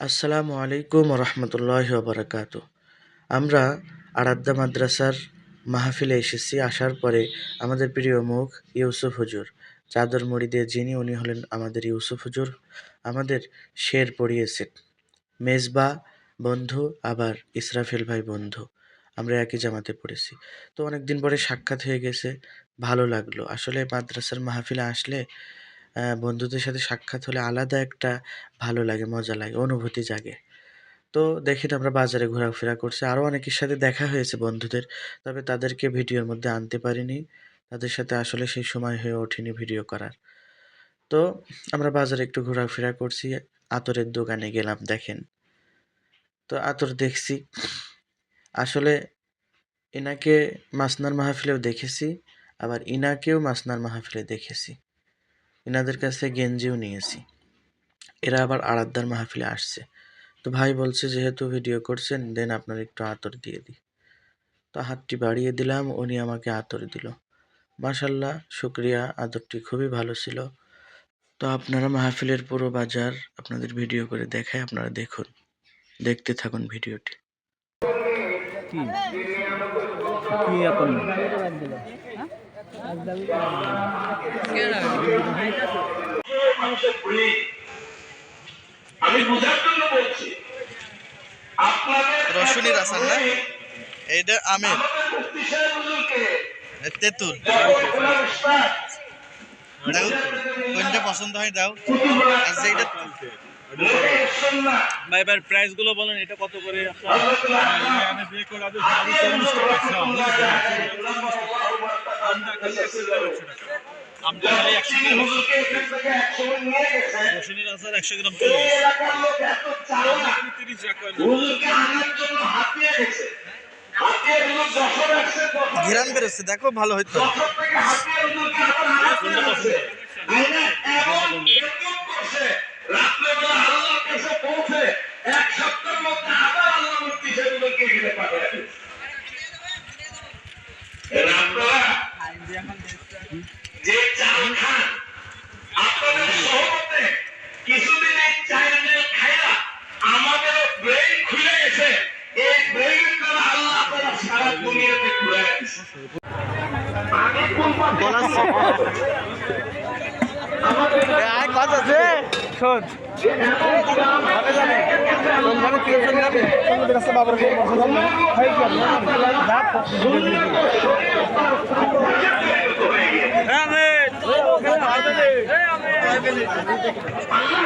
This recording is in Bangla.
আসসালামু আলাইকুম রহমতুল্লাহ বারাকাত আমরা আরাদ্দা মাদ্রাসার মাহফিলে এসেছি। আসার পরে আমাদের প্রিয় মুখ ইউসুফ হুজুর, চাদর মুড়ি দিয়ে যিনি, উনি হলেন আমাদের ইউসুফ হুজুর। আমাদের শের পড়িয়েছেন। মেজবা বন্ধু, আবার ইসরাফিল ভাই বন্ধু। আমরা একই জামাতে পড়েছি। তো অনেকদিন পরে সাক্ষাৎ হয়ে গেছে। ভালো লাগল। আসলে মাদ্রাসার মাহফিলে আসলে বন্ধুদের সাথে সাক্ষাৎ হলে আলাদা একটা ভালো লাগে, মজা লাগে, অনুভূতি জাগে। তো দেখি আমরা বাজারে ঘোরাফেরা করছি আরও অনেকের সাথে দেখা হয়েছে বন্ধুদের, তবে তাদেরকে ভিডিওর মধ্যে আনতে পারিনি। তাদের সাথে আসলে সেই সময় হয়ে ওঠেনি ভিডিও করার। তো আমরা বাজারে একটু ঘোরাফেরা করছি, আতরের দোকানে গেলাম, দেখেন। তো আতর দেখছি। আসলে এনাকে মাসনার মাহফিলেও দেখেছি, আবার ইনাকেও মাসনার মাহফিলে দেখেছি। এনাদের কাছে গেঞ্জিও নিয়েছি। এরা আবার আরাধ্যার মাহফিলে আসছে। তো ভাই বলছে যেহেতু ভিডিও করছেন দেন আপনার একটু আতর দিয়ে দিই। তো হাতটি বাড়িয়ে দিলাম উনি আমাকে আতর দিল। মাশাল্লাহ শুক্রিয়া আদরটি খুবই ভালো ছিল। তো আপনারা মাহফিলের পুরো বাজার আপনাদের ভিডিও করে দেখায় আপনারা দেখুন দেখতে থাকুন ভিডিওটি কি? ভুলি আমি বোঝার জন্য বলছি আপনাদের রসুনের না? এইটা আমের। মুফতি তেঁতুল। দাও কোনটা পছন্দ হয় দাও। আর যেটা ভাই এবার প্রাইসগুলো বলেন এটা কত করে? আপনার ঘিরান বেরোচ্ছে দেখো ভালো হইতো। আইনা এমন করছে, যে চাল খান আপনাদের সহমতে কিছুদিন এই চাইনাদের খাইলা আমাদের ব্রেন খুলে গেছে এই ব্রেনের দ্বারা আল্লাহ আপনারা সারা দুনিয়াতে ঘুরে গেছে আমি i